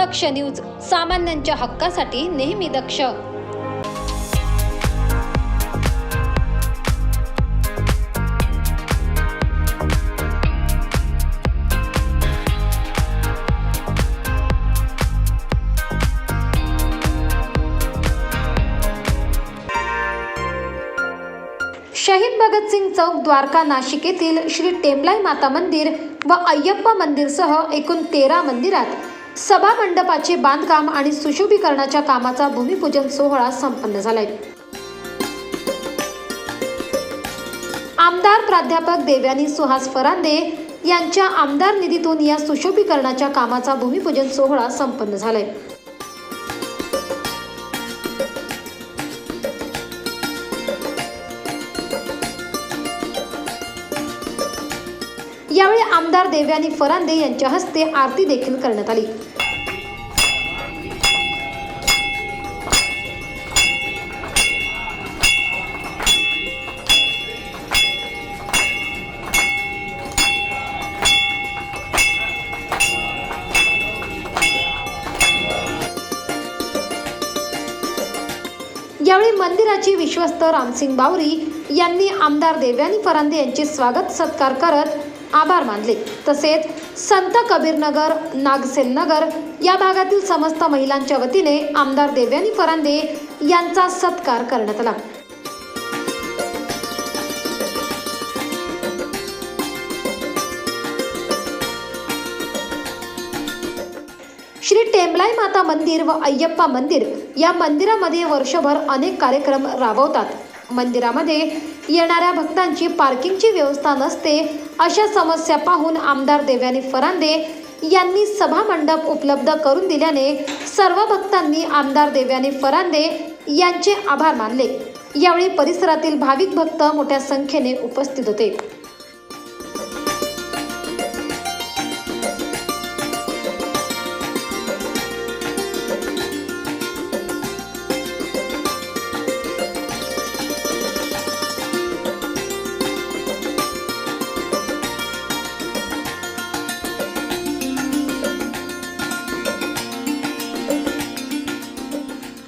दक्ष news सामान्यांच्या हक्कासाठी नेहमी दक्ष. शहीद भगतसिंग चौक द्वारका नाशिक येथील श्री टेमलाई माता मंदिर व अय्यप्पा मंदिरसह एकूण तेरा मंदिरात सभा मंडपाचे बांधकाम आणि सुशोभीकरणाच्या कामाचा भूमिपूजन सोहळा संपन्न झालाय. आमदार प्राध्यापक देव्यानी सुहास फरांदे यांच्या आमदार निधीतून या सुशोभीकरणाच्या कामाचा भूमिपूजन सोहळा संपन्न झालाय. यावेळी आमदार देवयानी फरांदे यांच्या हस्ते आरती देखील करण्यात आली. यावेळी मंदिराची विश्वस्त रामसिंग बावरी यांनी आमदार देवयानी फरांदे यांचे स्वागत सत्कार करत आभार मानले. तसेच संत कबीरनगर नागसेन नगर या भागातील समस्त महिलांच्या वतीने आमदार देवयानी फरांदे यांचा सत्कार करण्यात आला. श्री टेमलाई माता मंदिर व अय्यप्पा मंदिर या मंदिरामध्ये वर्षभर अनेक कार्यक्रम राबवतात. मंदिरामध्ये येणाऱ्या भक्तांची पार्किंगची व्यवस्था नसते अशा समस्या पाहून आमदार देव्यानी फरांदे यांनी सभा मंडप उपलब्ध करून दिल्याने सर्व भक्तांनी आमदार देव्यानी फरांदे यांचे आभार मानले. यावेळी परिसरातील भाविक भक्त मोठ्या संख्येने उपस्थित होते.